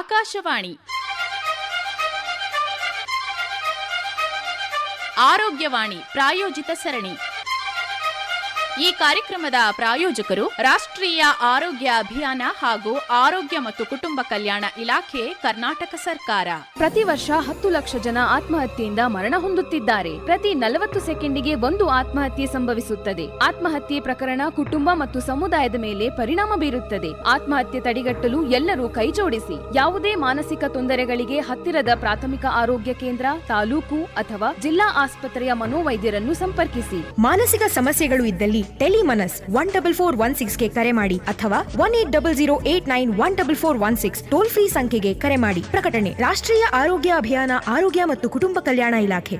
ಆಕಾಶವಾಣಿ. ಆರೋಗ್ಯವಾಣಿ ಪ್ರಾಯೋಜಿತ ಸರಣಿ. ಈ ಕಾರ್ಯಕ್ರಮದ ಪ್ರಾಯೋಜಕರು ರಾಷ್ಟ್ರೀಯ ಆರೋಗ್ಯ ಅಭಿಯಾನ ಹಾಗೂ ಆರೋಗ್ಯ ಮತ್ತು ಕುಟುಂಬ ಕಲ್ಯಾಣ ಇಲಾಖೆ, ಕರ್ನಾಟಕ ಸರ್ಕಾರ. ಪ್ರತಿ ವರ್ಷ ಹತ್ತು ಲಕ್ಷ ಜನ ಆತ್ಮಹತ್ಯೆಯಿಂದ ಮರಣ ಹೊಂದುತ್ತಿದ್ದಾರೆ. ಪ್ರತಿ ನಲವತ್ತು ಸೆಕೆಂಡಿಗೆ ಒಂದು ಆತ್ಮಹತ್ಯೆ ಸಂಭವಿಸುತ್ತದೆ. ಆತ್ಮಹತ್ಯೆ ಪ್ರಕರಣ ಕುಟುಂಬ ಮತ್ತು ಸಮುದಾಯದ ಮೇಲೆ ಪರಿಣಾಮ ಬೀರುತ್ತದೆ. ಆತ್ಮಹತ್ಯೆ ತಡೆಗಟ್ಟಲು ಎಲ್ಲರೂ ಕೈಜೋಡಿಸಿ. ಯಾವುದೇ ಮಾನಸಿಕ ತೊಂದರೆಗಳಿಗೆ ಹತ್ತಿರದ ಪ್ರಾಥಮಿಕ ಆರೋಗ್ಯ ಕೇಂದ್ರ, ತಾಲೂಕು ಅಥವಾ ಜಿಲ್ಲಾ ಆಸ್ಪತ್ರೆಯ ಮನೋವೈದ್ಯರನ್ನು ಸಂಪರ್ಕಿಸಿ. ಮಾನಸಿಕ ಸಮಸ್ಯೆಗಳು ಇದ್ದಲ್ಲಿ Telemanas one double four one ಸಿಕ್ಸ್ಗೆ ಕರೆ ಮಾಡಿ ಅಥವಾ one eight double zero eight nine one double four one six toll free ಸಂಖ್ಯೆಗೆ ಕರೆ ಮಾಡಿ. ಪ್ರಕಟಣೆ, ರಾಷ್ಟ್ರೀಯ ಆರೋಗ್ಯ ಅಭಿಯಾನ, ಆರೋಗ್ಯ ಮತ್ತು ಕುಟುಂಬ ಕಲ್ಯಾಣ ಇಲಾಖೆ.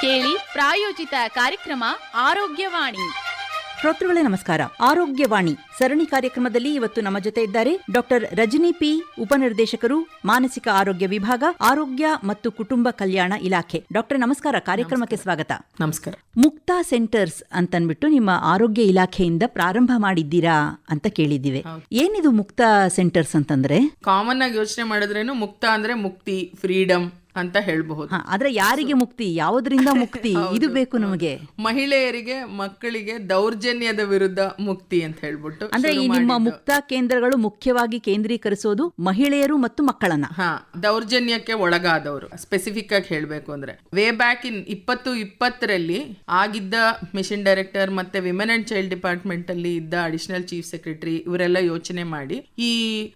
ಕೇಳಿ ಪ್ರಾಯೋಜಿತ ಕಾರ್ಯಕ್ರಮ ಆರೋಗ್ಯವಾಣಿ. ಶ್ರೋತೃಗಳೇ ನಮಸ್ಕಾರ. ಆರೋಗ್ಯವಾಣಿ ಸರಣಿ ಕಾರ್ಯಕ್ರಮದಲ್ಲಿ ಇವತ್ತು ನಮ್ಮ ಜೊತೆ ಇದ್ದಾರೆ ಡಾಕ್ಟರ್ ರಜನಿ ಪಿ ಉಪನಿರ್ದೇಶಕರು ಮಾನಸಿಕ ಆರೋಗ್ಯ ವಿಭಾಗ ಆರೋಗ್ಯ ಮತ್ತು ಕುಟುಂಬ ಕಲ್ಯಾಣ ಇಲಾಖೆ. ಡಾಕ್ಟರ್ ನಮಸ್ಕಾರ. ಕಾರ್ಯಕ್ರಮಕ್ಕೆ ಸ್ವಾಗತ. ನಮಸ್ಕಾರ. ಮುಕ್ತಾ ಸೆಂಟರ್ಸ್ ಅಂತನ್ಬಿಟ್ಟು ನಿಮ್ಮ ಆರೋಗ್ಯ ಇಲಾಖೆಯಿಂದ ಪ್ರಾರಂಭ ಮಾಡಿದ್ದೀರಾ ಅಂತ ಕೇಳಿದ್ದೀವಿ. ಏನಿದು ಮುಕ್ತಾ ಸೆಂಟರ್ಸ್ ಅಂತಂದ್ರೆ? ಕಾಮನ್ ಆಗಿ ಯೋಚನೆ ಮಾಡಿದ್ರೇನು ಮುಕ್ತ ಅಂದ್ರೆ ಮುಕ್ತಿ ಫ್ರೀಡಮ್ ಅಂತ ಹೇಳಬಹುದು. ಆದ್ರೆ ಯಾರಿಗೆ ಮುಕ್ತಿ ಯಾವುದರಿಂದ ಮುಕ್ತಿ? ಇದು ಬೇಕು ನಮಗೆ. ಮಹಿಳೆಯರಿಗೆ ಮಕ್ಕಳಿಗೆ ದೌರ್ಜನ್ಯದ ವಿರುದ್ಧ ಮುಕ್ತಿ ಅಂತ ಹೇಳ್ಬಿಟ್ಟು ಅಂದ್ರೆ ಈ ನಿಮ್ಮ ಮುಕ್ತ ಮುಕ್ತಾ ಕೇಂದ್ರಗಳು ಮುಖ್ಯವಾಗಿ ಕೇಂದ್ರೀಕರಿಸೋದು ಮಹಿಳೆಯರು ಮತ್ತು ಮಕ್ಕಳನ್ನ. ಹಾ ದೌರ್ಜನ್ಯಕ್ಕೆ ಒಳಗಾದವರು. ಸ್ಪೆಸಿಫಿಕ್ ಆಗಿ ಹೇಳ್ಬೇಕು ಅಂದ್ರೆ ವೇ ಬ್ಯಾಕ್ ಇನ್ ಇಪ್ಪತ್ತು ಇಪ್ಪತ್ತರಲ್ಲಿ ಆಗಿದ್ದ ಮಿಷನ್ ಡೈರೆಕ್ಟರ್ ಮತ್ತೆ ವಿಮೆನ್ ಅಂಡ್ ಚೈಲ್ಡ್ ಡಿಪಾರ್ಟ್ಮೆಂಟ್ ಅಲ್ಲಿ ಇದ್ದ ಅಡಿಷನಲ್ ಚೀಫ್ ಸೆಕ್ರೆಟರಿ ಇವರೆಲ್ಲ ಯೋಚನೆ ಮಾಡಿ ಈ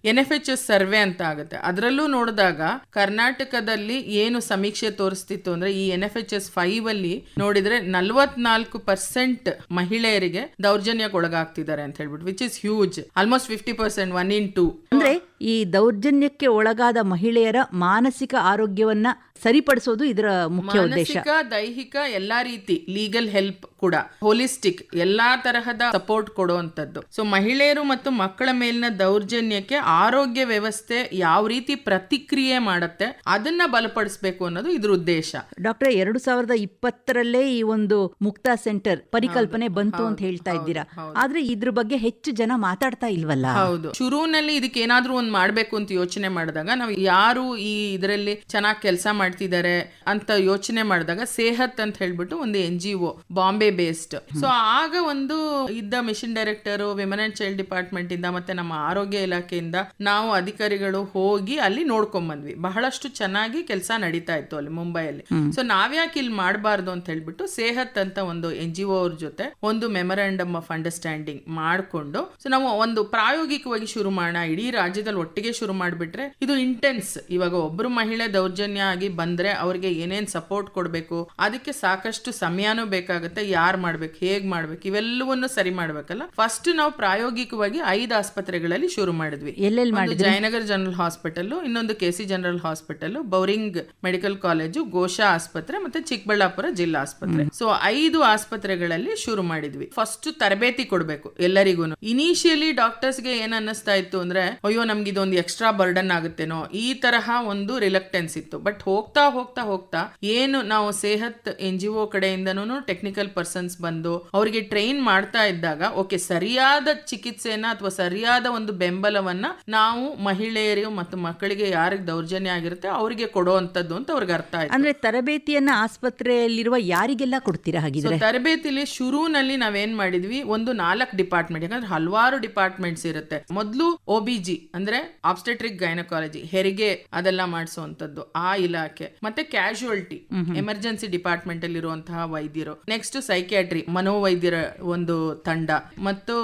N F H S survey ಅಂತ ಆಗುತ್ತೆ. ಅದರಲ್ಲೂ ನೋಡಿದಾಗ ಕರ್ನಾಟಕದಲ್ಲಿ ಏನು ಸಮೀಕ್ಷೆ ತೋರಿಸ್ತಿತ್ತು ಅಂದ್ರೆ ಈ N F H S five ಅಲ್ಲಿ ನೋಡಿದ್ರೆ ನಲ್ವತ್ನಾಲ್ಕು ಪರ್ಸೆಂಟ್ ಮಹಿಳೆಯರಿಗೆ ದೌರ್ಜನ್ಯಕ್ಕೆ ಒಳಗಾಗ್ತಿದ್ದಾರೆ ಅಂತ ಹೇಳ್ಬಿಟ್ಟು which is huge almost fifty percent one in two ಅಂದ್ರೆ ಈ ದೌರ್ಜನ್ಯಕ್ಕೆ ಒಳಗಾದ ಮಹಿಳೆಯರ ಮಾನಸಿಕ ಆರೋಗ್ಯವನ್ನ ಸರಿಪಡಿಸೋದು ಇದರ ಮುಖ್ಯ ಉದ್ದೇಶ. ದೈಹಿಕ ಎಲ್ಲಾ ರೀತಿ ಲೀಗಲ್ ಹೆಲ್ಪ್ ಕೂಡ ಹೋಲಿಸ್ಟಿಕ್ ಎಲ್ಲಾ ತರಹದ ಸಪೋರ್ಟ್ ಕೊಡುವಂತದ್ದು ಸೊ ಮಹಿಳೆಯರು ಮತ್ತು ಮಕ್ಕಳ ಮೇಲಿನ ದೌರ್ಜನ್ಯಕ್ಕೆ ಆರೋಗ್ಯ ವ್ಯವಸ್ಥೆ ಯಾವ ರೀತಿ ಪ್ರತಿಕ್ರಿಯೆ ಮಾಡುತ್ತೆ ಅದನ್ನ ಬಲಪಡಿಸಬೇಕು ಅನ್ನೋದು ಇದ್ರ ಉದ್ದೇಶ. ಡಾಕ್ಟರ್ ಎರಡು ಸಾವಿರದ ಇಪ್ಪತ್ತರಲ್ಲೇ ಈ ಒಂದು ಮುಕ್ತಾ ಸೆಂಟರ್ ಪರಿಕಲ್ಪನೆ ಬಂತು ಅಂತ ಹೇಳ್ತಾ ಇದ್ದೀರಾ? ಆದ್ರೆ ಇದ್ರ ಬಗ್ಗೆ ಹೆಚ್ಚು ಜನ ಮಾತಾಡ್ತಾ ಇಲ್ವಲ್ಲ? ಹೌದು. ಶುರುವಿನಲ್ಲಿ ಇದಕ್ಕೆ ಏನಾದ್ರೂ ಒಂದ್ ಮಾಡ್ಬೇಕು ಅಂತ ಯೋಚನೆ ಮಾಡಿದಾಗ ನಾವು ಯಾರು ಈ ಇದರಲ್ಲಿ ಚೆನ್ನಾಗಿ ಕೆಲಸ ಮಾಡ್ತಿದ್ದಾರೆ ಅಂತ ಯೋಚನೆ ಮಾಡಿದಾಗ ಸೇಹತ್ ಅಂತ ಹೇಳ್ಬಿಟ್ಟು ಒಂದು N G O Bombay based so ಆಗ ಒಂದು ಇದ್ದ mission director women and child department ಇಂದ ಮತ್ತೆ ನಮ್ಮ ಆರೋಗ್ಯ ಇಲಾಖೆಯಿಂದ ನಾವು ಅಧಿಕಾರಿಗಳು ಹೋಗಿ ಅಲ್ಲಿ ನೋಡ್ಕೊಂಡ್ ಬಂದ್ವಿ. ಬಹಳಷ್ಟು ಚೆನ್ನಾಗಿ ಕೆಲಸ ನಡೀತಾ ಇತ್ತು ಅಲ್ಲಿ ಮುಂಬೈಯಲ್ಲಿ. ಸೊ ನಾವ್ಯಾಕೆ ಇಲ್ಲಿ ಮಾಡಬಾರ್ದು ಅಂತ ಹೇಳ್ಬಿಟ್ಟು ಸೇಹತ್ ಅಂತ ಒಂದು ಎನ್ ಜಿ ಒ ಅವ್ರ ಜೊತೆ ಒಂದು ಮೆಮೊರಾಂಡಮ್ ಆಫ್ ಅಂಡರ್ಸ್ಟ್ಯಾಂಡಿಂಗ್ ಮಾಡ್ಕೊಂಡು ಸೊ ನಾವು ಒಂದು ಪ್ರಾಯೋಗಿಕವಾಗಿ ಶುರು ಮಾಡೋಣ. ಇಡೀ ರಾಜ್ಯದಲ್ಲಿ ಒಟ್ಟಿಗೆ ಶುರು ಮಾಡಿಬಿಟ್ರೆ ಇದು ಇಂಟೆನ್ಸ್ ಇವಾಗ ಒಬ್ರು ಮಹಿಳೆ ದೌರ್ಜನ್ಯ ಆಗಿ ಬಂದ್ರೆ ಅವ್ರಿಗೆ ಏನೇನ್ ಸಪೋರ್ಟ್ ಕೊಡಬೇಕು ಅದಕ್ಕೆ ಸಾಕಷ್ಟು ಸಮಯನೂ ಬೇಕಾಗುತ್ತೆ ಯಾರು ಮಾಡ್ಬೇಕು ಹೇಗ್ ಮಾಡ್ಬೇಕು ಇವೆಲ್ಲವನ್ನು ಸರಿ ಮಾಡ್ಬೇಕಲ್ಲ? ಫಸ್ಟ್ ನಾವು ಪ್ರಾಯೋಗಿಕವಾಗಿ ಐದು ಆಸ್ಪತ್ರೆಗಳಲ್ಲಿ ಶುರು ಮಾಡಿದ್ವಿ. ಎಲ್ಲೆಲ್ಲಿ ಜಯನಗರ್ ಜನರಲ್ ಹಾಸ್ಪಿಟಲ್ ಇನ್ನೊಂದು K C general hospital Bowring medical college Gosha ಆಸ್ಪತ್ರೆ ಮತ್ತೆ ಚಿಕ್ಕಬಳ್ಳಾಪುರ ಜಿಲ್ಲಾ ಆಸ್ಪತ್ರೆ. ಸೊ ಐದು ಆಸ್ಪತ್ರೆಗಳಲ್ಲಿ ಶುರು ಮಾಡಿದ್ವಿ. ಫಸ್ಟ್ ತರಬೇತಿ ಕೊಡ್ಬೇಕು ಎಲ್ಲರಿಗೂ ಇನಿಷಿಯಲಿ ಡಾಕ್ಟರ್ಸ್ಗೆ ಏನ್ ಅನ್ನಿಸ್ತಾ ಇತ್ತು ಅಂದ್ರೆ ಅಯ್ಯೋ ನಮ್ಗೆ ಇದೊಂದು ಎಕ್ಸ್ಟ್ರಾ ಬರ್ಡನ್ ಆಗುತ್ತೇನೋ ಈ ತರಹ ಒಂದು ರಿಲಕ್ಟೆನ್ಸ್ ಇತ್ತು. ಬಟ್ ಹೋಗ್ತಾ ಹೋಗ್ತಾ ಹೋಗ್ತಾ ಏನು ನಾವು ಸೇಹತ್ ಎನ್ ಜಿ ಒ ಕಡೆಯಿಂದನೂ ಟೆಕ್ನಿಕಲ್ ಪರ್ಸನ್ಸ್ ಬಂದು ಅವರಿಗೆ ಟ್ರೈನ್ ಮಾಡ್ತಾ ಇದ್ದಾಗ ಓಕೆ ಸರಿಯಾದ ಚಿಕಿತ್ಸೆನ ಅಥವಾ ಸರಿಯಾದ ಒಂದು ಬೆಂಬಲವನ್ನ ನಾವು ಮಹಿಳೆಯರು ಮತ್ತು ಮಕ್ಕಳಿಗೆ ಯಾರಿಗೆ ದೌರ್ಜನ್ಯ ಆಗಿರುತ್ತೆ ಅವರಿಗೆ ಕೊಡುವಂತದ್ದು ಅಂತ ಅವ್ರಿಗೆ ಅರ್ಥ ಆಯ್ತು. ಅಂದ್ರೆ ತರಬೇತಿಯನ್ನ ಆಸ್ಪತ್ರೆಯಲ್ಲಿರುವ ಯಾರಿಗೆಲ್ಲ ಕೊಡ್ತೀರಾ ಹಾಗಿದ್ರೆ? ತರಬೇತಿಲಿ ಶುರುನಲ್ಲಿ ನಾವೇನ್ ಮಾಡಿದ್ವಿ ಒಂದು ನಾಲ್ಕು ಡಿಪಾರ್ಟ್ಮೆಂಟ್ ಯಾಕಂದ್ರೆ ಹಲವಾರು ಡಿಪಾರ್ಟ್ಮೆಂಟ್ಸ್ ಇರುತ್ತೆ. ಮೊದಲು ಒ ಬಿ ಜಿ ಅಂದ್ರೆ ಆಬ್ಸ್ಟೆಟ್ರಿಕ್ ಗೈನಕಾಲಜಿ ಹೆರಿಗೆ ಅದೆಲ್ಲ ಮಾಡಿಸುವಂತದ್ದು ಆ ಇಲಾಖೆ. ಮತ್ತೆ ಕ್ಯಾಶುಯಲ್ಟಿ ಎಮರ್ಜೆನ್ಸಿ ಡಿಪಾರ್ಟ್ಮೆಂಟ್ ಅಲ್ಲಿ ಇರುವಂತಹ ವೈದ್ಯರು. ನೆಕ್ಸ್ಟ್ ಸೈಕ್ಯಾಟ್ರಿ ಮನೋವೈದ್ಯರ ಒಂದು ತಂಡ. ಮತ್ತು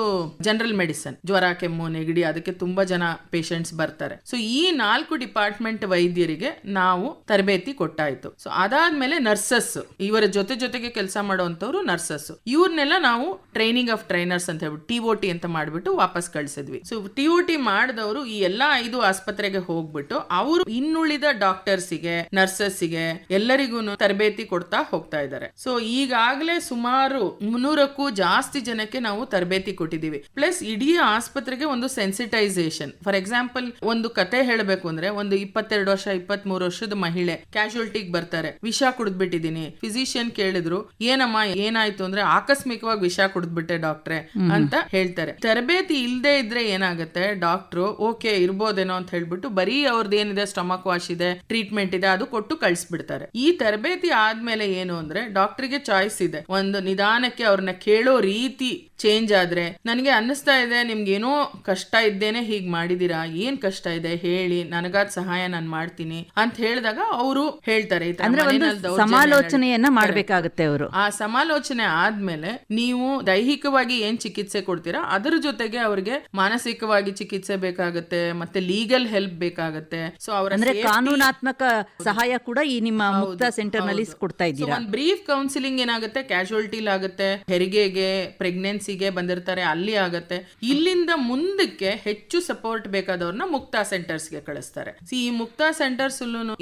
ಜನರಲ್ ಮೆಡಿಸನ್ ಜ್ವರ ಕೆಮ್ಮು ನೆಗಡಿ ಅದಕ್ಕೆ ತುಂಬಾ ಜನ ಪೇಷಂಟ್ಸ್ ಬರ್ತಾರೆ. ಸೊ ಈ ನಾಲ್ಕು ಡಿಪಾರ್ಟ್ಮೆಂಟ್ ವೈದ್ಯರಿಗೆ ನಾವು ತರಬೇತಿ ಕೊಟ್ಟಾಯ್ತು. ಸೊ ಅದಾದ್ಮೇಲೆ ನರ್ಸಸ್ ಇವರ ಜೊತೆ ಜೊತೆಗೆ ಕೆಲಸ ಮಾಡುವಂತವ್ರು ನರ್ಸಸ್ ಇವ್ರನ್ನೆಲ್ಲ ನಾವು ಟ್ರೈನಿಂಗ್ ಆಫ್ ಟ್ರೈನರ್ಸ್ ಅಂತ ಹೇಳ್ಬಿಟ್ಟು ಟಿಒಟಿ ಅಂತ ಮಾಡ್ಬಿಟ್ಟು ವಾಪಸ್ ಕಳ್ಸಿದ್ವಿ. ಸೊ ಟಿಒಟಿ ಮಾಡಿದವರು ಈ ಎಲ್ಲಾ ಐದು ಆಸ್ಪತ್ರೆಗೆ ಹೋಗ್ಬಿಟ್ಟು ಅವರು ಇನ್ನುಳಿದ ಡಾಕ್ಟರ್ಸಿಗೆ ನರ್ಸಸ್ಸಿಗೆ ಎಲ್ಲರಿಗೂ ತರಬೇತಿ ಕೊಡ್ತಾ ಹೋಗ್ತಾ ಇದ್ದಾರೆ. ಸೊ ಈಗಾಗಲೇ ಸುಮಾರು ಮುನ್ನೂರಕ್ಕೂ ಜಾಸ್ತಿ ಜನಕ್ಕೆ ನಾವು ತರಬೇತಿ ಕೊಟ್ಟಿದ್ದೀವಿ. ಪ್ಲಸ್ ಇಡೀ ಆಸ್ಪತ್ರೆಗೆ ಒಂದು ಸೆನ್ಸಿಟೈಸೇಷನ್ ಫಾರ್ ಎಕ್ಸಾಂಪಲ್ ಒಂದು ಕತೆ ಹೇಳಬೇಕು ಅಂದ್ರೆ ಒಂದು ಇಪ್ಪತ್ತೆರಡು ವರ್ಷ ಇಪ್ಪತ್ತ್ ಮೂರು ವರ್ಷದ ಮಹಿಳೆ ಕ್ಯಾಶುಯಾಲಿಟಿಗೆ ಬರ್ತಾರೆ. ವಿಷ ಕುಡಿದ್ಬಿಟ್ಟಿದೀನಿ ಫಿಸಿಷಿಯನ್ ಕೇಳಿದ್ರು ಏನಮ್ಮ ಏನಾಯ್ತು? ಅಂದ್ರೆ ಆಕಸ್ಮಿಕವಾಗಿ ವಿಷ ಕುಡಿದ್ಬಿಟ್ಟೆ ಡಾಕ್ಟ್ರೆ ಅಂತ ಹೇಳ್ತಾರೆ. ತರಬೇತಿ ಇಲ್ಲದೆ ಇದ್ರೆ ಏನಾಗುತ್ತೆ? ಡಾಕ್ಟ್ರು ಓಕೆ ಇರ್ಬೋದೇನೋ ಅಂತ ಹೇಳ್ಬಿಟ್ಟು ಬರೀ ಅವ್ರದ್ದು ಏನಿದೆ ಸ್ಟಮಕ್ ವಾಶ್ ಇದೆ ಟ್ರೀಟ್ಮೆಂಟ್ ಇದೆ ಅದು ಕೊಟ್ಟು ಕಳಿಸ್ಬಿಡ್ತಾರೆ. ಈ ತರಬೇತಿ ಆದ್ಮೇಲೆ ಏನು ಅಂದ್ರೆ ಡಾಕ್ಟರ್ಗೆ ಚಾಯ್ಸ್ ಇದೆ. ಒಂದು ನಿಧಾನಕ್ಕೆ ಅವ್ರನ್ನ ಕೇಳೋ ರೀತಿ ಚೇಂಜ್ ಆದ್ರೆ ನನಗೆ ಅನ್ನಿಸ್ತಾ ಇದೆ ನಿಮ್ಗೆ ಏನೋ ಕಷ್ಟ ಇದ್ದೇನೆ ಹೀಗ್ ಮಾಡಿದೀರಾ ಏನ್ ಕಷ್ಟ ಇದೆ ಹೇಳಿ ನನಗಾದ ಸಹಾಯ ನಾನು ಮಾಡ್ತೀನಿ ಅಂತ ಹೇಳಿದಾಗ ಅವರು ಹೇಳ್ತಾರೆ. ಸಮಾಲೋಚನೆಯನ್ನ. ಮಾಡ್ಬೇಕಾಗುತ್ತೆ ಅವರು. ಆ ಸಮಾಲೋಚನೆ ಆದ್ಮೇಲೆ ನೀವು ದೈಹಿಕವಾಗಿ ಏನ್ ಚಿಕಿತ್ಸೆ ಕೊಡ್ತೀರಾ ಅದರ ಜೊತೆಗೆ ಅವ್ರಿಗೆ ಮಾನಸಿಕವಾಗಿ ಚಿಕಿತ್ಸೆ ಬೇಕಾಗುತ್ತೆ. ಮತ್ತೆ ಲೀಗಲ್ ಹೆಲ್ಪ್ ಬೇಕಾಗತ್ತೆ. ಸೊ ಅವರ ಅಂದ್ರೆ ಕಾನೂನಾತ್ಮಕ ಸಹಾಯ ಕೂಡ ಈ ನಿಮ್ಮ ಮುಕ್ತ ಸೆಂಟರ್ನಲ್ಲಿ ಕೊಡ್ತಾ ಇದ್ದೀರಾ? ಒಂದು ಬ್ರೀಫ್ ಕೌನ್ಸಿಲಿಂಗ್ ಏನಾಗುತ್ತೆ ಕ್ಯಾಶುಯಾಲಿಟಿಲ್ ಆಗುತ್ತೆ ಹೆರಿಗೆಗೆ ಪ್ರೆಗ್ನೆನ್ಸಿಗೆ ಬಂದಿರ್ತಾರೆ ಅಲ್ಲಿ ಆಗುತ್ತೆ. ಇಲ್ಲಿಂದ ಮುಂದಕ್ಕೆ ಹೆಚ್ಚು ಸಪೋರ್ಟ್ ಬೇಕಾದವ್ರನ್ನ ಮುಕ್ತಾ ಸೆಂಟರ್ಸ್ಗೆ ಕಳಿಸ್ತಾರೆ. ಸಿ ಈ ಮುಕ್ತ ಸೆಂಟರ್ಸ್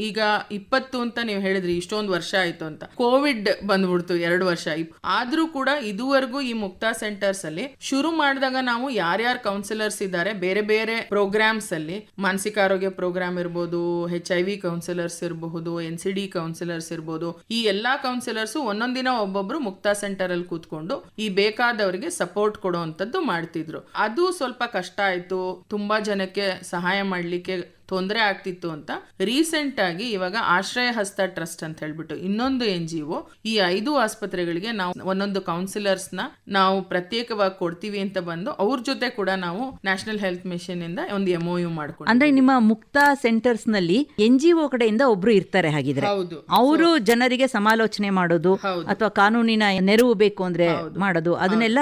ಈಗ ಇಪ್ಪತ್ತು ಅಂತ ನೀವು ಹೇಳಿದ್ರಿ ಇಷ್ಟೊಂದು ವರ್ಷ ಆಯ್ತು ಅಂತ. ಕೋವಿಡ್ ಬಂದ್ಬಿಡ್ತು ಎರಡು ವರ್ಷ. ಆದ್ರೂ ಕೂಡ ಇದುವರೆಗೂ ಈ ಮುಕ್ತ ಸೆಂಟರ್ಸ್ ಅಲ್ಲಿ ಶುರು ಮಾಡಿದಾಗ ನಾವು ಯಾರ್ಯಾರು ಕೌನ್ಸಿಲರ್ಸ್ ಇದ್ದಾರೆ ಬೇರೆ ಬೇರೆ ಪ್ರೋಗ್ರಾಮ್ಸ್ ಅಲ್ಲಿ ಮಾನಸಿಕ ಆರೋಗ್ಯ ಪ್ರೋಗ್ರಾಮ್ ಇರ್ಬೋದು ಹೆಚ್ ಐ ವಿ ಕೌನ್ಸಿಲರ್ಸ್ ಇರಬಹುದು ಎನ್ ಸಿ ಡಿ ಕೌನ್ಸಿಲರ್ಸ್ ಇರ್ಬೋದು, ಈ ಎಲ್ಲಾ ಕೌನ್ಸಿಲರ್ಸ್ ಒಂದೊಂದಿನ ಒಬ್ಬೊಬ್ರು ಮುಕ್ತಾ ಸೆಂಟರ್ ಅಲ್ಲಿ ಕೂತ್ಕೊಂಡು ಈ ಬೇಕಾದವರಿಗೆ ಸಪೋರ್ಟ್ ಕೊಡುವಂತದ್ದು ಮಾಡ್ತಿದ್ರು. ಅದು ಸ್ವಲ್ಪ ಕಷ್ಟ ಆಯ್ತು, ತುಂಬಾ ಜನಕ್ಕೆ ಸಹಾಯ ಮಾಡ್ಲಿಕ್ಕೆ ತೊಂದರೆ ಆಗ್ತಿತ್ತು ಅಂತ ರೀಸೆಂಟ್ ಆಗಿ ಇವಾಗ ಆಶ್ರಯ ಹಸ್ತ ಟ್ರಸ್ಟ್ ಅಂತ ಹೇಳ್ಬಿಟ್ಟು ಇನ್ನೊಂದು ಎನ್ ಜಿ ಒ ಈ ಐದು ಆಸ್ಪತ್ರೆಗಳಿಗೆ ನಾವು ಒಂದೊಂದು ಕೌನ್ಸಿಲರ್ಸ್ನ ನಾವು ಪ್ರತ್ಯೇಕವಾಗಿ ಕೊಡ್ತೀವಿ ಅಂತ ಬಂದು ಅವ್ರ ಜೊತೆ ಕೂಡ ನಾವು ನ್ಯಾಷನಲ್ ಹೆಲ್ತ್ ಮಿಷನ್ ಇಂದ ಒಂದು ಎಂಒ ಯು ಮಾಡ್ಕೊಂಡು ಅಂದ್ರೆ ನಿಮ್ಮ ಮುಕ್ತ ಸೆಂಟರ್ಸ್ನಲ್ಲಿ ಎನ್ ಜಿ ಒ ಕಡೆಯಿಂದ ಒಬ್ರು ಇರ್ತಾರೆ ಹಾಗಿದ್ರೆ. ಹೌದು. ಅವರು ಜನರಿಗೆ ಸಮಾಲೋಚನೆ ಮಾಡೋದು ಅಥವಾ ಕಾನೂನಿನ ನೆರವು ಬೇಕು ಅಂದ್ರೆ ಮಾಡೋದು ಅದನ್ನೆಲ್ಲ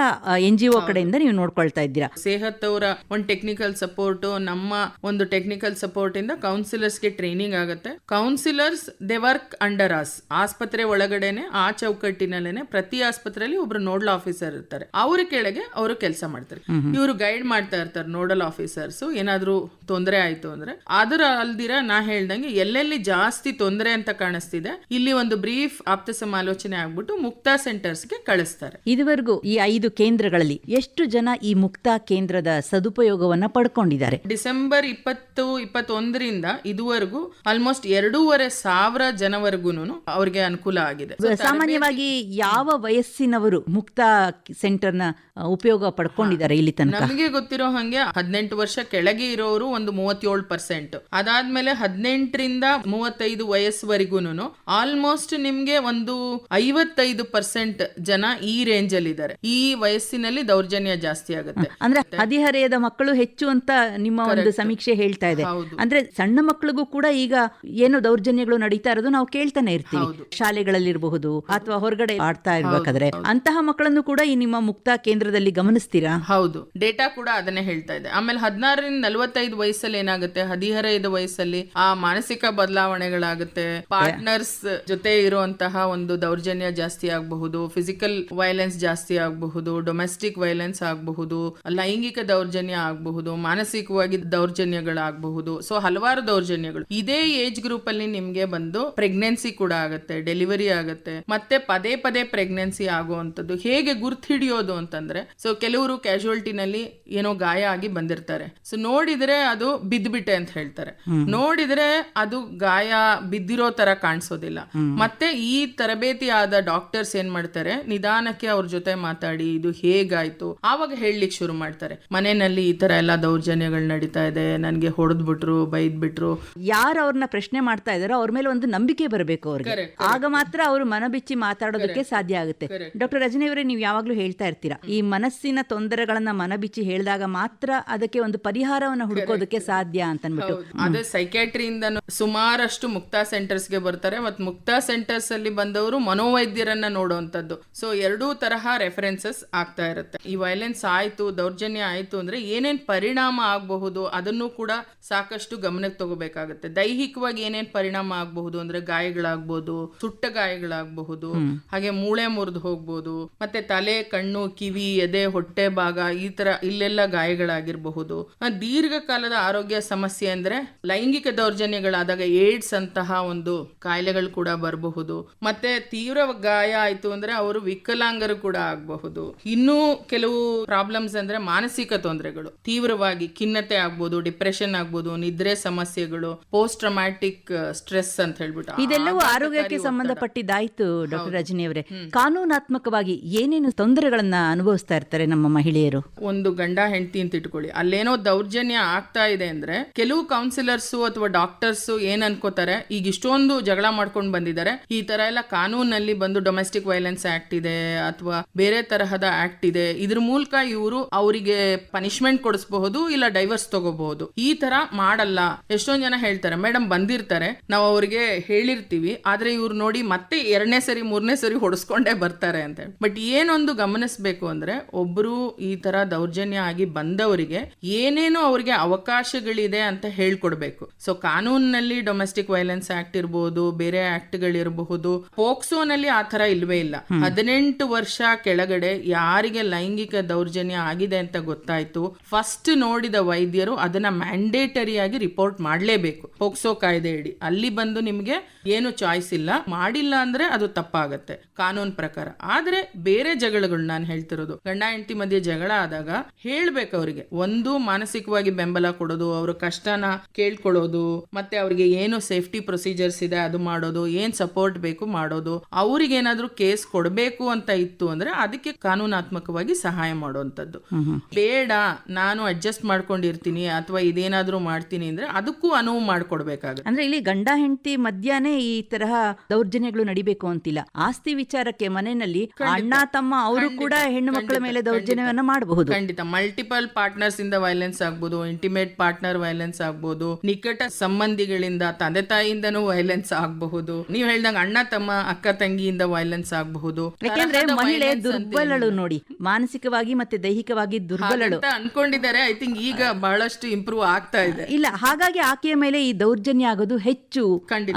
ಎನ್ ಜಿ ಒ ಕಡೆಯಿಂದ ನೀವು ನೋಡ್ಕೊಳ್ತಾ ಇದ್ದೀರಾ? ಸೇಹತ್ ಅವರ ಒಂದು ಟೆಕ್ನಿಕಲ್ ಸಪೋರ್ಟ್ ನಮ್ಮ ಒಂದು ಟೆಕ್ನಿಕಲ್ ಸಪೋರ್ಟ್ ಇಂದ ಕೌನ್ಸಿಲರ್ಸ್ಗೆ ಟ್ರೈನಿಂಗ್ ಆಗುತ್ತೆ. ಕೌನ್ಸಿಲರ್ಸ್ ದೆ ವರ್ಕ್ ಅಂಡರ್ ಆಸ್ ಆಸ್ಪತ್ರೆ ಒಳಗಡೆನೆ ಆ ಚೌಕಟ್ಟಿನಲ್ಲೇನೆ ಪ್ರತಿ ಆಸ್ಪತ್ರೆಯಲ್ಲಿ ಒಬ್ರು ನೋಡಲ್ ಆಫೀಸರ್ ಇರ್ತಾರೆ. ಅವ್ರ ಕೆಳಗೆ ಅವರು ಕೆಲಸ ಮಾಡ್ತಾರೆ. ಇವರು ಗೈಡ್ ಮಾಡ್ತಾ ಇರ್ತಾರೆ ನೋಡಲ್ ಆಫೀಸರ್ಸ್ ಏನಾದ್ರೂ ತೊಂದರೆ ಆಯ್ತು ಅಂದ್ರೆ ಅದರ ಅಲ್ದಿರ ನಾ ಹೇಳ್ದಂಗೆ ಎಲ್ಲೆಲ್ಲಿ ಜಾಸ್ತಿ ತೊಂದರೆ ಅಂತ ಕಾಣಿಸ್ತಿದೆ ಇಲ್ಲಿ ಒಂದು ಬ್ರೀಫ್ ಆಪ್ತ ಸಮಾಲೋಚನೆ ಆಗ್ಬಿಟ್ಟು ಮುಕ್ತಾ ಸೆಂಟರ್ಸ್ಗೆ ಕಳಿಸ್ತಾರೆ. ಇದುವರೆಗೂ ಈ ಐದು ಕೇಂದ್ರಗಳಲ್ಲಿ ಎಷ್ಟು ಜನ ಈ ಮುಕ್ತ ಕೇಂದ್ರದ ಸದುಪಯೋಗವನ್ನ ಪಡ್ಕೊಂಡಿದ್ದಾರೆ? ಡಿಸೆಂಬರ್ ಇಪ್ಪತ್ತು ಇಪ್ಪತ್ತೊಂದರಿಂದ ಇದುವರೆಗೂ ಆಲ್ಮೋಸ್ಟ್ ಎರಡೂವರೆ ಸಾವಿರ ಜನವರೆಗೂನು ಅವ್ರಿಗೆ ಅನುಕೂಲ ಆಗಿದೆ. ಸಾಮಾನ್ಯವಾಗಿ ಯಾವ ವಯಸ್ಸಿನವರು ಮುಕ್ತ ಸೆಂಟರ್ನ ನ ಉಪಯೋಗ ಪಡ್ಕೊಂಡಿದ್ದಾರೆ ಇಲ್ಲಿ ತನಕ? ನಮಗೆ ಗೊತ್ತಿರೋ ಹಂಗೆ ಹದಿನೆಂಟು ವರ್ಷ ಕೆಳಗೆ ಇರೋರು ಒಂದು ಮೂವತ್ತೇಳು ಪರ್ಸೆಂಟ್ ಅದಾದ್ಮೇಲೆ ಹದಿನೆಂಟರಿಂದ ಮೂವತ್ತೈದು ವಯಸ್ಸುವರೆಗೂನು ಆಲ್ಮೋಸ್ಟ್ ನಿಮ್ಗೆ ಒಂದು ಐವತ್ತೈದು ಪರ್ಸೆಂಟ್ ಜನ ಈ ರೇಂಜ್ ಅಲ್ಲಿ ಇದ್ದಾರೆ ಈ ವಯಸ್ಸಿನಲ್ಲಿ ದೌರ್ಜನ್ಯ ಜಾಸ್ತಿ ಆಗುತ್ತೆ. ಅಂದ್ರೆ ಹದಿಹರೆಯದ ಮಕ್ಕಳು ಹೆಚ್ಚು ಅಂತ ನಿಮ್ಮ ಒಂದು ಸಮೀಕ್ಷೆ ಹೇಳ್ತಾ ಇದೆ. ಅಂದ್ರೆ ಸಣ್ಣ ಮಕ್ಕಳಿಗೂ ಕೂಡ ಈಗ ಏನು ದೌರ್ಜನ್ಯಗಳು ನಡೀತಾ ಇರೋದು ನಾವು ಕೇಳ್ತಾನೆ ಇರ್ತೀವಿ. ಶಾಲೆಗಳಲ್ಲಿ ಇರಬಹುದು ಅಥವಾ ಹೊರಗಡೆ ಆಡ್ತಾ ಇರ್ಬೇಕಾದ್ರೆ ಅಂತಹ ಮಕ್ಕಳನ್ನು ಕೂಡ ಈ ನಿಮ್ಮ ಮುಕ್ತ ಕೇಂದ್ರದಲ್ಲಿ ಗಮನಿಸ್ತೀರಾ? ಹೌದು. ಡೇಟಾ ಕೂಡ ಅದನ್ನೇ ಹೇಳ್ತಾ ಇದೆ. ಆಮೇಲೆ ಹದಿನಾರರಿಂದ ನಲವತ್ತೈದು ವಯಸ್ಸಲ್ಲಿ ಏನಾಗುತ್ತೆ? ಹದಿಹರೈದು ವಯಸ್ಸಲ್ಲಿ ಆ ಮಾನಸಿಕ ಬದಲಾವಣೆಗಳಾಗುತ್ತೆ. ಪಾರ್ಟ್ನರ್ಸ್ ಜೊತೆ ಇರುವಂತಹ ಒಂದು ದೌರ್ಜನ್ಯ ಜಾಸ್ತಿ ಆಗಬಹುದು. ಫಿಸಿಕಲ್ ವೈಲೆನ್ಸ್ ಜಾಸ್ತಿ ಆಗಬಹುದು. ಡೊಮೆಸ್ಟಿಕ್ ವೈಲೆನ್ಸ್ ಆಗಬಹುದು. ಲೈಂಗಿಕ ದೌರ್ಜನ್ಯ ಆಗಬಹುದು. ಮಾನಸಿಕವಾಗಿ ದೌರ್ಜನ್ಯಗಳಾಗಬಹುದು. ಸೊ ಹಲವಾರು ದೌರ್ಜನ್ಯಗಳು. ಇದೇ ಏಜ್ ಗ್ರೂಪ್ ಅಲ್ಲಿ ನಿಮ್ಗೆ ಬಂದು ಪ್ರೆಗ್ನೆನ್ಸಿ ಕೂಡ ಆಗುತ್ತೆ ಡೆಲಿವರಿ ಆಗುತ್ತೆ ಮತ್ತೆ ಪದೇ ಪದೇ ಪ್ರೆಗ್ನೆನ್ಸಿ ಆಗುವಂತದ್ದು ಹೇಗೆ ಗುರ್ತ್ ಹಿಡಿಯೋದು ಅಂತಂದ್ರೆ ಸೊ ಕೆಲವರು ಕ್ಯಾಶುಯಾಲಿಟಿನಲ್ಲಿ ಏನೋ ಗಾಯ ಆಗಿ ಬಂದಿರ್ತಾರೆ. ಸೊ ನೋಡಿದ್ರೆ ಅದು ಬಿದ್ದ್ಬಿಟ್ಟೆ ಅಂತ ಹೇಳ್ತಾರೆ. ನೋಡಿದ್ರೆ ಅದು ಗಾಯ ಬಿದ್ದಿರೋ ತರ ಕಾಣಿಸೋದಿಲ್ಲ. ಮತ್ತೆ ಈ ತರಬೇತಿ ಆದ ಡಾಕ್ಟರ್ಸ್ ಏನ್ ಮಾಡ್ತಾರೆ ನಿಧಾನಕ್ಕೆ ಅವ್ರ ಜೊತೆ ಮಾತಾಡಿ ಇದು ಹೇಗಾಯ್ತು? ಆವಾಗ ಹೇಳಲಿಕ್ಕೆ ಶುರು ಮಾಡ್ತಾರೆ. ಮನೆಯಲ್ಲಿ ಈ ತರ ಎಲ್ಲ ದೌರ್ಜನ್ಯಗಳು ನಡೀತಾ ಇದೆ ನನಗೆ ಹೊಡೆದ್ಬಿಟ್ರು ಬೈದ್ಬಿಟ್ರು. ಯಾರು ಅವ್ರನ್ನ ಪ್ರಶ್ನೆ ಮಾಡ್ತಾ ಇದಾರೋ ಅವ್ರ ಮೇಲೆ ಒಂದು ನಂಬಿಕೆ ಬರಬೇಕು ಅವ್ರಿಗೆ. ಆಗ ಮಾತ್ರ ಅವರು ಮನಬಿಚ್ಚಿ ಮಾತಾಡೋದಕ್ಕೆ ಸಾಧ್ಯ ಆಗುತ್ತೆ. ಡಾಕ್ಟರ್ ರಜನಿ ಅವರೇ ನೀವು ಯಾವಾಗ್ಲೂ ಹೇಳ್ತಾ ಇರ್ತೀರಾ ಈ ಮನಸ್ಸಿನ ತೊಂದರೆಗಳನ್ನ ಮನಬಿಚ್ಚಿ ಹೇಳಿದಾಗ ಮಾತ್ರ ಅದಕ್ಕೆ ಒಂದು ಪರಿಹಾರವನ್ನ ಹುಡುಕೋದಕ್ಕೆ ಸಾಧ್ಯ ಅಂತ ಅನ್ಬಿಟ್ಟು ಅದೇ ಸೈಕ್ಯಾಟ್ರಿಯಿಂದ ಸುಮಾರಷ್ಟು ಮುಕ್ತಾ ಸೆಂಟರ್ಸ್ಗೆ ಬರ್ತಾರೆ ಮತ್ತೆ ಮುಕ್ತಾ ಸೆಂಟರ್ಸ್ ಅಲ್ಲಿ ಬಂದವರು ಮನೋವೈದ್ಯರನ್ನ ನೋಡುವಂತದ್ದು ಸೊ ಎರಡೂ ತರಹ ರೆಫರೆನ್ಸಸ್ ಆಗ್ತಾ ಇರುತ್ತೆ. ಈ ವೈಲೆನ್ಸ್ ಆಯ್ತು ದೌರ್ಜನ್ಯ ಆಯ್ತು ಅಂದ್ರೆ ಏನೇನ್ ಪರಿಣಾಮ ಆಗಬಹುದು ಅದನ್ನು ಕೂಡ ಸಾಕಷ್ಟು ಗಮನಕ್ಕೆ ತಗೋಬೇಕಾಗುತ್ತೆ. ದೈಹಿಕವಾಗಿ ಏನೇನ್ ಪರಿಣಾಮ ಆಗಬಹುದು ಅಂದ್ರೆ ಗಾಯಗಳಾಗಬಹುದು ಸುಟ್ಟ ಗಾಯಗಳಾಗಬಹುದು ಹಾಗೆ ಮೂಳೆ ಮುರಿದು ಹೋಗ್ಬೋದು ಮತ್ತೆ ತಲೆ ಕಣ್ಣು ಕಿವಿ ಎದೆ ಹೊಟ್ಟೆ ಭಾಗ ಈ ತರ ಇಲ್ಲೆಲ್ಲ ಗಾಯಗಳಾಗಿರಬಹುದು. ದೀರ್ಘಕಾಲದ ಆರೋಗ್ಯ ಸಮಸ್ಯೆ ಅಂದ್ರೆ ಲೈಂಗಿಕ ದೌರ್ಜನ್ಯಗಳಾದಾಗ ಏಡ್ಸ್ ಅಂತಹ ಒಂದು ಕಾಯಿಲೆಗಳು ಕೂಡ ಬರಬಹುದು. ಮತ್ತೆ ತೀವ್ರ ಗಾಯ ಆಯ್ತು ಅಂದ್ರೆ ಅವರು ವಿಕಲಾಂಗರು ಕೂಡ ಆಗಬಹುದು. ಇನ್ನೂ ಕೆಲವು ಪ್ರಾಬ್ಲಮ್ಸ್ ಅಂದ್ರೆ ಮಾನಸಿಕ ತೊಂದರೆಗಳು. ತೀವ್ರವಾಗಿ ಖಿನ್ನತೆ ಆಗ್ಬೋದು ಡಿಪ್ರೆಷನ್ ಆಗ್ಬೋದು ನಿದ್ರೆ ಸಮಸ್ಯೆಗಳು ಪೋಸ್ಟ್ ಟ್ರಮ್ಯಾಟಿಕ್ ಸ್ಟ್ರೆಸ್ ಅಂತ ಹೇಳ್ಬಿಟ್ಟು. ಇದೆಲ್ಲವೂ ಆರೋಗ್ಯಕ್ಕೆ. ಸಂಬಂಧಪಟ್ಟಿದ್ದಾಯ್ತು ಡಾಕ್ಟರ್ ರಜನಿ ಅವರೇ. ಕಾನೂನಾತ್ಮಕವಾಗಿ ಏನೇನು ತೊಂದರೆಗಳನ್ನ ಅನುಭವಿಸ್ತಾ ಇರ್ತಾರೆ ನಮ್ಮ ಮಹಿಳೆಯರು? ಒಂದು ಗಂಡ ಹೆಂಡತಿ ಅಂತ ಇಟ್ಕೊಳ್ಳಿ. ಅಲ್ಲೇನೋ ದೌರ್ಜನ್ಯ ಆಗ್ತಾ ಇದೆ ಅಂದ್ರೆ ಕೆಲವು ಕೌನ್ಸಿಲರ್ಸ್ ಅಥವಾ ಡಾಕ್ಟರ್ಸ್ ಏನ್ ಅನ್ಕೋತಾರೆ ಈಗ ಇಷ್ಟೊಂದು ಜಗಳ ಮಾಡ್ಕೊಂಡು ಬಂದಿದ್ದಾರೆ. ಈ ತರ ಎಲ್ಲ ಕಾನೂನಲ್ಲಿ ಬಂದು ಡೊಮೆಸ್ಟಿಕ್ ವೈಲೆನ್ಸ್ ಆಕ್ಟ್ ಇದೆ ಅಥವಾ ಬೇರೆ ತರಹದ ಆಕ್ಟ್ ಇದೆ. ಇದ್ರ ಮೂಲಕ ಇವರು ಅವರಿಗೆ ಪನಿಷ್ಮೆಂಟ್ ಕೊಡಿಸಬಹುದು ಇಲ್ಲ ಡೈವರ್ಸ್ ತಗೋಬಹುದು. ಈ ತರ ಮಾಡಲ್ಲ. ಎಷ್ಟೊಂದ್ ಜನ ಹೇಳ್ತಾರೆ ಮೇಡಮ್ ಬಂದಿರ್ತಾರೆ ನಾವು ಅವ್ರಿಗೆ ಹೇಳಿರ್ತೀವಿ ಆದ್ರೆ ಇವ್ರು ನೋಡಿ ಮತ್ತೆ ಎರಡನೇ ಸರಿ ಮೂರನೇ ಸರಿ ಹೊಡೆಸ್ಕೊಂಡೇ ಬರ್ತಾರೆ ಅಂತ ಬಟ್ ಏನೊಂದು ಗಮನಿಸಬೇಕು ಅಂದ್ರೆ ಒಬ್ರು ಈ ತರ ದೌರ್ಜನ್ಯ ಆಗಿ ಬಂದವರಿಗೆ ಏನೇನು ಅವ್ರಿಗೆ ಅವಕಾಶಗಳಿದೆ ಅಂತ ಹೇಳ್ಕೊಡ್ಬೇಕು. ಸೊ ಕಾನೂನಿನಲ್ಲಿ ಡೊಮೆಸ್ಟಿಕ್ ವೈಲೆನ್ಸ್ ಆಕ್ಟ್ ಇರಬಹುದು ಬೇರೆ ಆಕ್ಟ್ ಗಳಿರಬಹುದು ಪೋಕ್ಸೋನಲ್ಲಿ ಆ ತರ ಇಲ್ವೇ ಇಲ್ಲ. ಹದಿನೆಂಟು ವರ್ಷ ಕೆಳಗಡೆ ಯಾರಿಗೆ ಲೈಂಗಿಕ ದೌರ್ಜನ್ಯ ಆಗಿದೆ ಅಂತ ಗೊತ್ತಾಯ್ತು. ಫಸ್ಟ್ ನೋಡಿದ ವೈದ್ಯರು ಅದನ್ನ ಮ್ಯಾಂಡೇಟರಿ ಆಗಿ ರಿಪೋರ್ಟ್ ಮಾಡಲೇಬೇಕು. ಪೋಕ್ಸೋ ಕಾಯ್ದೆ ಇಡಿ. ಅಲ್ಲಿ ಬಂದು ನಿಮಗೆ ಏನು ಚಾಯ್ಸ್ ಇಲ್ಲ. ಮಾಡಿಲ್ಲ ಅಂದ್ರೆ ಅದು ತಪ್ಪಾಗತ್ತೆ. ಕಾನೂನು ಪ್ರಕಾರ. ಆದ್ರೆ ಬೇರೆ ಜಗಳಗಳು ನಾನು ಹೇಳ್ತಿರೋದು. ಗಂಡ ಹೆಂಡತಿ ಮಧ್ಯೆ ಜಗಳ ಆದಾಗ ಹೇಳ್ಬೇಕು ಅವರಿಗೆ. ಒಂದು ಮಾನಸಿಕವಾಗಿ ಬೆಂಬಲ ಕೊಡೋದು ಅವ್ರ ಕಷ್ಟನ ಕೇಳ್ಕೊಳ್ಳೋದು ಮತ್ತೆ ಅವ್ರಿಗೆ ಏನು ಸೇಫ್ಟಿ ಪ್ರೊಸೀಜರ್ಸ್ ಇದೆ ಅದು ಮಾಡೋದು ಏನ್ ಸಪೋರ್ಟ್ ಬೇಕು ಮಾಡೋದು ಅವ್ರಿಗೆ ಏನಾದ್ರೂ ಕೇಸ್ ಕೊಡಬೇಕು ಅಂತ ಇತ್ತು ಅಂದ್ರೆ ಅದಕ್ಕೆ ಕಾನೂನಾತ್ಮಕವಾಗಿ ಸಹಾಯ ಮಾಡುವಂತದ್ದು ಬೇಡ ನಾನು ಅಡ್ಜಸ್ಟ್ ಮಾಡ್ಕೊಂಡಿರ್ತೀನಿ ಅಥವಾ ಇದೇನಾದ್ರೂ ಮಾಡ್ತೀನಿ ಅಂದ್ರೆ ಅದಕ್ಕೂ ಅನುವು ಮಾಡ್ಕೊಡ್ಬೇಕಾಗುತ್ತೆ. ಅಂದ್ರೆ ಇಲ್ಲಿ ಗಂಡ ಹೆಂಡತಿ ಮಧ್ಯಾಹ್ನ ಈ ತರಹ ದೌರ್ಜನ್ಯಗಳು ನಡಿಬೇಕು ಅಂತಿಲ್ಲ. ಆಸ್ತಿ ವಿಚಾರಕ್ಕೆ ಮನೆಯಲ್ಲಿ ಅಣ್ಣ ತಮ್ಮ ಅವರು ಕೂಡ ಹೆಣ್ಣು ಮಕ್ಕಳ ಮೇಲೆ ದೌರ್ಜನ್ಯವನ್ನ ಮಾಡಬಹುದು. ಖಂಡಿತ. ಮಲ್ಟಿಪಲ್ ಪಾರ್ಟ್ನರ್ಸ್ ಇಂದ ವೈಲೆನ್ಸ್ ಆಗ್ಬೋದು ಇಂಟಿಮೇಟ್ ಪಾರ್ಟ್ನರ್ ವೈಲೆನ್ಸ್ ಆಗ್ಬೋದು ನಿಕಟ ಸಂಬಂಧಿಗಳಿಂದ ತಂದೆ ತಾಯಿಯಿಂದನೂ ವೈಲೆನ್ಸ್ ಆಗಬಹುದು. ನೀವ್ ಹೇಳ್ದಂಗ ಅಣ್ಣ ತಮ್ಮ ಅಕ್ಕ ತಂಗಿಯಿಂದ ವೈಲೆನ್ಸ್ ಆಗಬಹುದು. ಯಾಕೆಂದ್ರೆ ಮಹಿಳೆ ದುರ್ಬಲಳು ನೋಡಿ ಮಾನಸಿಕವಾಗಿ ಮತ್ತೆ ದೈಹಿಕವಾಗಿ ದುರ್ಬಲಳು. ಅನ್ಕೊಂಡಿದ್ದಾರೆ. ಐ ಥಿಂಕ್ ಈಗ ಬಹಳಷ್ಟು ಇಂಪ್ರೂವ್ ಆಗ್ತಾ ಇದೆ. ಇಲ್ಲ ಹಾಗಾಗಿ ಆಕೆಯ ಮೇಲೆ ಈ ದೌರ್ಜನ್ಯ ಆಗೋದು ಹೆಚ್ಚು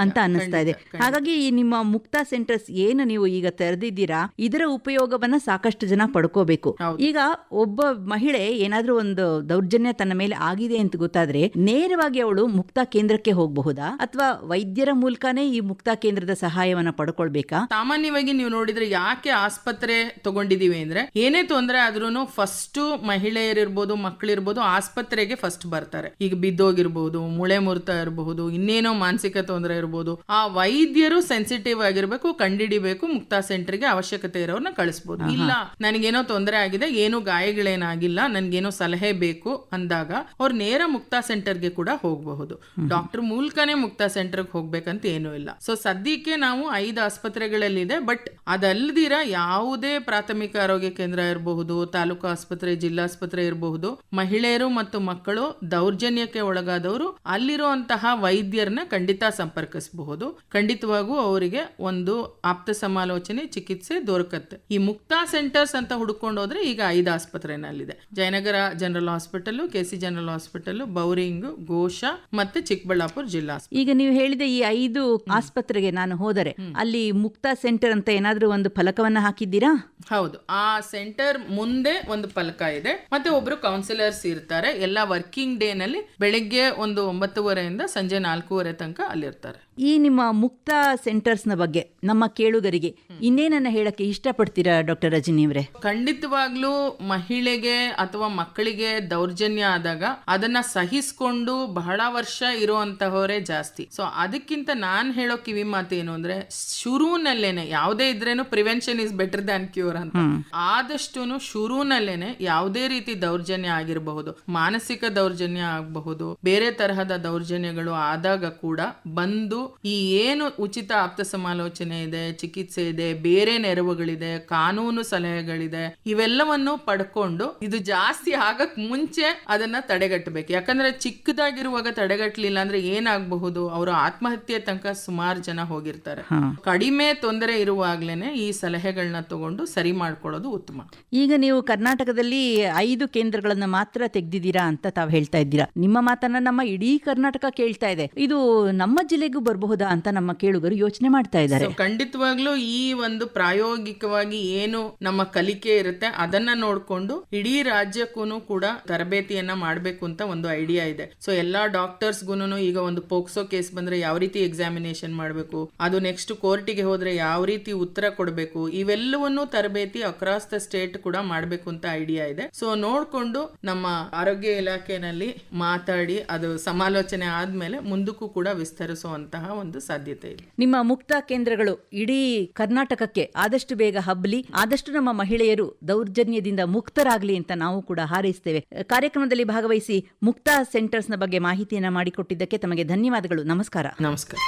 ಅಂತ ಅನ್ನಿಸ್ತಾ ಇದೆ. ಹಾಗಾಗಿ ಈ ನಿಮ್ಮ ಮುಕ್ತ ಸೆಂಟರ್ಸ್ ಏನು ನೀವು ಈಗ ತೆರೆದಿದ್ದೀರಾ ಇದರ ಉಪಯೋಗವನ್ನ ಸಾಕಷ್ಟು ಜನ ಪಡ್ಕೋಬೇಕು. ಈಗ ಒಬ್ಬ ಮಹಿಳೆ ಏನಾದ್ರೂ ಒಂದು ದೌರ್ಜನ್ಯ ತನ್ನ ಮೇಲೆ ಆಗಿದೆ ಅಂತ ಗೊತ್ತಾದ್ರೆ ನೇರವಾಗಿ ಅವಳು ಮುಕ್ತ ಕೇಂದ್ರಕ್ಕೆ ಹೋಗಬಹುದಾ? ಅಥವಾ ವೈದ್ಯರ ಮೂಲಕನೇ ಈ ಮುಕ್ತ ಕೇಂದ್ರದ ಸಹಾಯವನ್ನ ಪಡ್ಕೊಳ್ಬೇಕಾ? ಸಾಮಾನ್ಯವಾಗಿ ನೀವು ನೋಡಿದ್ರೆ ಯಾಕೆ ಆಸ್ಪತ್ರೆ ತಗೊಂಡಿದೀವಿ ಅಂದ್ರೆ ಏನೇ ತೊಂದರೆ ಆದ್ರೂ ಫಸ್ಟ್ ಮಹಿಳೆಯರಿರ್ಬೋದು ಮಕ್ಕಳಿರ್ಬೋದು ಆಸ್ಪತ್ರೆಗೆ ಫಸ್ಟ್ ಬರ್ತಾರೆ. ಈಗ ಬಿದ್ದೋಗಿರ್ಬೋದು ಮುಳೆ ಮುರಿತ ಇರಬಹುದು ಇನ್ನೇನೋ ಮಾನಸಿಕ ತೊಂದರೆ ಇರಬಹುದು ಆ ವೈದ್ಯರು ಸೆನ್ಸಿಟಿವ್ ಆಗಿರ್ಬೇಕು ಕಂಡಿಡಿಬೇಕು ಮುಕ್ತಾ ಸೆಂಟರ್ಗೆ ಅವಶ್ಯಕತೆ ಇರೋರ್ನ ಕಳಿಸ್ಬೋದು. ಇಲ್ಲ ನನಗೇನೋ ತೊಂದರೆ ಆಗಿದೆ ಏನು ಗಾಯಗಳೇನಾಗಿಲ್ಲ ನನ್ಗೇನೋ ಸಲಹೆ ಬೇಕು ಅಂದಾಗ ಅವ್ರು ನೇರ ಮುಕ್ತಾ ಸೆಂಟರ್ಗೆ ಕೂಡ ಹೋಗಬಹುದು. ಡಾಕ್ಟರ್ ಮೂಲಕನೇ ಮುಕ್ತಾ ಸೆಂಟರ್ಗೆ ಹೋಗ್ಬೇಕಂತ ಏನೂ ಇಲ್ಲ. ಸೊ ಸದ್ಯಕ್ಕೆ ನಾವು ಐದು ಆಸ್ಪತ್ರೆಗಳಲ್ಲಿದೆ ಬಟ್ ಅದಲ್ದಿರ ಯಾವುದೇ ಪ್ರಾಥಮಿಕ ಆರೋಗ್ಯ ಕೇಂದ್ರ ಇರಬಹುದು ತಾಲೂಕು ಆಸ್ಪತ್ರೆ ಜಿಲ್ಲಾಸ್ಪತ್ರೆ ಇರಬಹುದು ಮಹಿಳೆಯರು ಮತ್ತು ಮಕ್ಕಳು ದೌರ್ಜನ್ಯಕ್ಕೆ ಒಳಗಾದವರು ಅಲ್ಲಿರುವಂತಹ ವೈದ್ಯರನ್ನ ಖಂಡಿತ ಸಂಪರ್ಕಿಸಬಹುದು. ಖಂಡಿತವಾಗೂ ಅವರಿಗೆ ಒಂದು ಆಪ್ತ ಸಮಾಲೋಚನೆ ಚಿಕಿತ್ಸೆ ದೊರಕತ್ತೆ. ಈ ಮುಕ್ತಾ ಸೆಂಟರ್ಸ್ ಅಂತ ಹುಡುಕೊಂಡು ಹೋದ್ರೆ ಈಗ ಐದು ಆಸ್ಪತ್ರೆನಲ್ಲಿದೆ. Jayanagara general hospital K C general hospital Bowring Ghosha ಮತ್ತೆ ಚಿಕ್ಕಬಳ್ಳಾಪುರ ಜಿಲ್ಲಾ. ಈಗ ನೀವು ಹೇಳಿದ ಈ ಐದು ಆಸ್ಪತ್ರೆಗೆ ನಾನು ಹೋದರೆ ಅಲ್ಲಿ ಮುಕ್ತಾ ಸೆಂಟರ್ ಅಂತ ಏನಾದ್ರೂ ಒಂದು ಫಲಕವನ್ನ ಹಾಕಿದ್ದೀರಾ? ಹೌದು. ಆ ಸೆಂಟರ್ ಮುಂದೆ ಒಂದು ಫಲಕ ಇದೆ. ಮತ್ತೆ ಒಬ್ರು ಕೌನ್ಸಿಲರ್ಸ್ ಇರ್ತಾರೆ. ಎಲ್ಲ ವರ್ಕಿಂಗ್ ಡೇ ನಲ್ಲಿ ಬೆಳಿಗ್ಗೆ ಒಂದು ಒಂಬತ್ತುವರೆಯಿಂದ ಸಂಜೆ ನಾಲ್ಕೂವರೆ ತನಕ ಅಲ್ಲಿರ್ತಾರೆ. ಈ ನಿಮ್ಮ ಮುಕ್ತ ಸೆಂಟರ್ಸ್ನ ಬಗ್ಗೆ ನಮ್ಮ ಕೇಳುಗರಿಗೆ ಇನ್ನೇನನ್ನ ಹೇಳಕ್ಕೆ ಇಷ್ಟಪಡ್ತೀರಾ ಡಾಕ್ಟರ್ ರಜನಿ ಅವರೇ? ಖಂಡಿತವಾಗ್ಲೂ ಮಹಿಳೆಗೆ ಅಥವಾ ಮಕ್ಕಳಿಗೆ ದೌರ್ಜನ್ಯ ಆದಾಗ ಅದನ್ನ ಸಹಿಸ್ಕೊಂಡು ಬಹಳ ವರ್ಷ ಇರುವಂತಹವರೇ ಜಾಸ್ತಿ. ಸೊ ಅದಕ್ಕಿಂತ ನಾನ್ ಹೇಳೋ ಕಿವಿ ಮಾತು ಏನು ಅಂದ್ರೆ ಶುರುನಲ್ಲೇನೆ ಯಾವುದೇ ಇದ್ರೇನು prevention is better than cure ಅಂತ. ಆದಷ್ಟು ಶುರುನಲ್ಲೇನೆ ಯಾವುದೇ ರೀತಿ ದೌರ್ಜನ್ಯ ಆಗಿರಬಹುದು ಮಾನಸಿಕ ದೌರ್ಜನ್ಯ ಆಗಬಹುದು ಬೇರೆ ತರಹದ ದೌರ್ಜನ್ಯಗಳು ಆದಾಗ ಕೂಡ ಬಂದು ಈ ಏನು ಉಚಿತ ಆಪ್ತ ಸಮಾಲೋಚನೆ ಇದೆ ಚಿಕಿತ್ಸೆ ಇದೆ ಬೇರೆ ನೆರವುಗಳಿದೆ ಕಾನೂನು ಸಲಹೆಗಳಿದೆ ಇವೆಲ್ಲವನ್ನು ಪಡ್ಕೊಂಡು ಇದು ಜಾಸ್ತಿ ಆಗಕ್ ಮುಂಚೆ ಅದನ್ನ ತಡೆಗಟ್ಟಬೇಕು. ಯಾಕಂದ್ರೆ ಚಿಕ್ಕದಾಗಿರುವಾಗ ತಡೆಗಟ್ಟಲಿಲ್ಲ ಅಂದ್ರೆ ಏನಾಗಬಹುದು? ಅವರು ಆತ್ಮಹತ್ಯೆ ತನಕ ಸುಮಾರು ಜನ ಹೋಗಿರ್ತಾರೆ. ಕಡಿಮೆ ತೊಂದರೆ ಇರುವಾಗ್ಲೇನೆ ಈ ಸಲಹೆಗಳನ್ನ ತಗೊಂಡು ಸರಿ ಮಾಡ್ಕೊಳ್ಳೋದು ಉತ್ತಮ. ಈಗ ನೀವು ಕರ್ನಾಟಕದಲ್ಲಿ ಐದು ಕೇಂದ್ರಗಳನ್ನ ಮಾತ್ರ ತೆಗ್ದಿದ್ದೀರಾ ಅಂತ ತಾವು ಹೇಳ್ತಾ ಇದ್ದೀರಾ? ನಿಮ್ಮ ಮಾತನ್ನ ನಮ್ಮ ಇಡೀ ಕರ್ನಾಟಕ ಕೇಳ್ತಾ ಇದೆ. ಇದು ನಮ್ಮ ಜಿಲ್ಲೆಗೂ ಬರಬಹುದಾ ಅಂತ ನಮ್ಮ ಕೇಳುಗರು ಯೋಚನೆ ಮಾಡ್ತಾ ಇದ್ದಾರೆ. ಖಂಡಿತವಾಗ್ಲೂ ಈ ಒಂದು ಪ್ರಾಯೋಗಿಕವಾಗಿ ಏನು ನಮ್ಮ ಕಲಿಕೆ ಇರುತ್ತೆ, ಅದನ್ನ ನೋಡ್ಕೊಂಡು ಇಡೀ ರಾಜ್ಯಕ್ಕೂ ಕೂಡ ತರಬೇತಿಯನ್ನ ಮಾಡಬೇಕು ಅಂತ ಒಂದು ಐಡಿಯಾ ಇದೆ. ಸೊ ಎಲ್ಲಾ ಡಾಕ್ಟರ್ಸ್ ಗುನು ಈಗ ಒಂದು ಪೋಕ್ಸೋ ಕೇಸ್ ಬಂದ್ರೆ ಯಾವ ರೀತಿ ಎಕ್ಸಾಮಿನೇಷನ್ ಮಾಡಬೇಕು, ಅದು ನೆಕ್ಸ್ಟ್ ಕೋರ್ಟಿಗೆ ಹೋದ್ರೆ ಯಾವ ರೀತಿ ಉತ್ತರ ಕೊಡಬೇಕು, ಇವೆಲ್ಲವನ್ನೂ ತರಬೇತಿ ಅಕ್ರಾಸ್ ದ ಸ್ಟೇಟ್ ಕೂಡ ಮಾಡಬೇಕು ಅಂತ ಐಡಿಯಾ ಇದೆ. ಸೊ ನೋಡ್ಕೊಂಡು ನಮ್ಮ ಆರೋಗ್ಯ ಇಲಾಖೆನಲ್ಲಿ ಮಾತಾಡಿ ಅದು ಸಮಾಲೋಚನೆ ಆದ್ಮೇಲೆ ಮುಂದಕ್ಕೂ ಕೂಡ ವಿಸ್ತರಿಸುವಂತಹ ಒಂದು ಸಾಧ್ಯತೆ ಇದೆ. ನಿಮ್ಮ ಮುಕ್ತ ಕೇಂದ್ರಗಳು ಇಡೀ ಕರ್ನಾಟಕಕ್ಕೆ ಆದಷ್ಟು ಬೇಗ ಹಬ್ಬಲಿ ಆದಷ್ಟು ನಮ್ಮ ಮಹಿಳೆಯರು ದೌರ್ಜನ್ಯದಿಂದ ಮುಕ್ತರಾಗಲಿ ಅಂತ ನಾವು ಕೂಡ ಹಾರೈಸ್ತೇವೆ. ಕಾರ್ಯಕ್ರಮದಲ್ಲಿ ಭಾಗವಹಿಸಿ ಮುಕ್ತ ಸೆಂಟರ್ಸ್ನ ಬಗ್ಗೆ ಮಾಹಿತಿಯನ್ನ ಮಾಡಿಕೊಟ್ಟಿದ್ದಕ್ಕೆ ತಮಗೆ ಧನ್ಯವಾದಗಳು. ನಮಸ್ಕಾರ. ನಮಸ್ಕಾರ.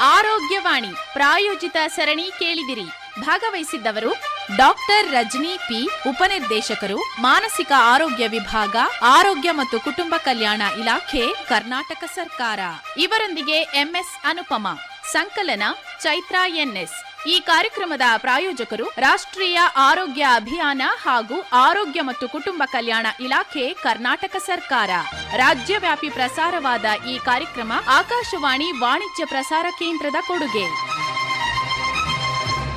ಆರೋಗ್ಯವಾಣಿ ಪ್ರಾಯೋಜಿತ ಸರಣಿ ಕೇಳಿದಿರಿ. ಭಾಗವಹಿಸಿದ್ದವರು ಡಾಕ್ಟರ್ ರಜನಿ ಪಿ, ಉಪನಿರ್ದೇಶಕರು, ಮಾನಸಿಕ ಆರೋಗ್ಯ ವಿಭಾಗ, ಆರೋಗ್ಯ ಮತ್ತು ಕುಟುಂಬ ಕಲ್ಯಾಣ ಇಲಾಖೆ, ಕರ್ನಾಟಕ ಸರ್ಕಾರ. ಇವರೊಂದಿಗೆ ಎಂಎಸ್ ಅನುಪಮ, ಸಂಕಲನ, ಚೈತ್ರಾ ಎನ್ಎಸ್. ಈ ಕಾರ್ಯಕ್ರಮದ ಪ್ರಾಯೋಜಕರು ರಾಷ್ಟ್ರೀಯ ಆರೋಗ್ಯ ಅಭಿಯಾನ ಹಾಗೂ ಆರೋಗ್ಯ ಮತ್ತು ಕುಟುಂಬ ಕಲ್ಯಾಣ ಇಲಾಖೆ, ಕರ್ನಾಟಕ ಸರ್ಕಾರ. ರಾಜ್ಯವ್ಯಾಪಿ ಪ್ರಸಾರವಾದ ಈ ಕಾರ್ಯಕ್ರಮ ಆಕಾಶವಾಣಿ ವಾಣಿಜ್ಯ ಪ್ರಸಾರ ಕೇಂದ್ರದ ಕೊಡುಗೆ.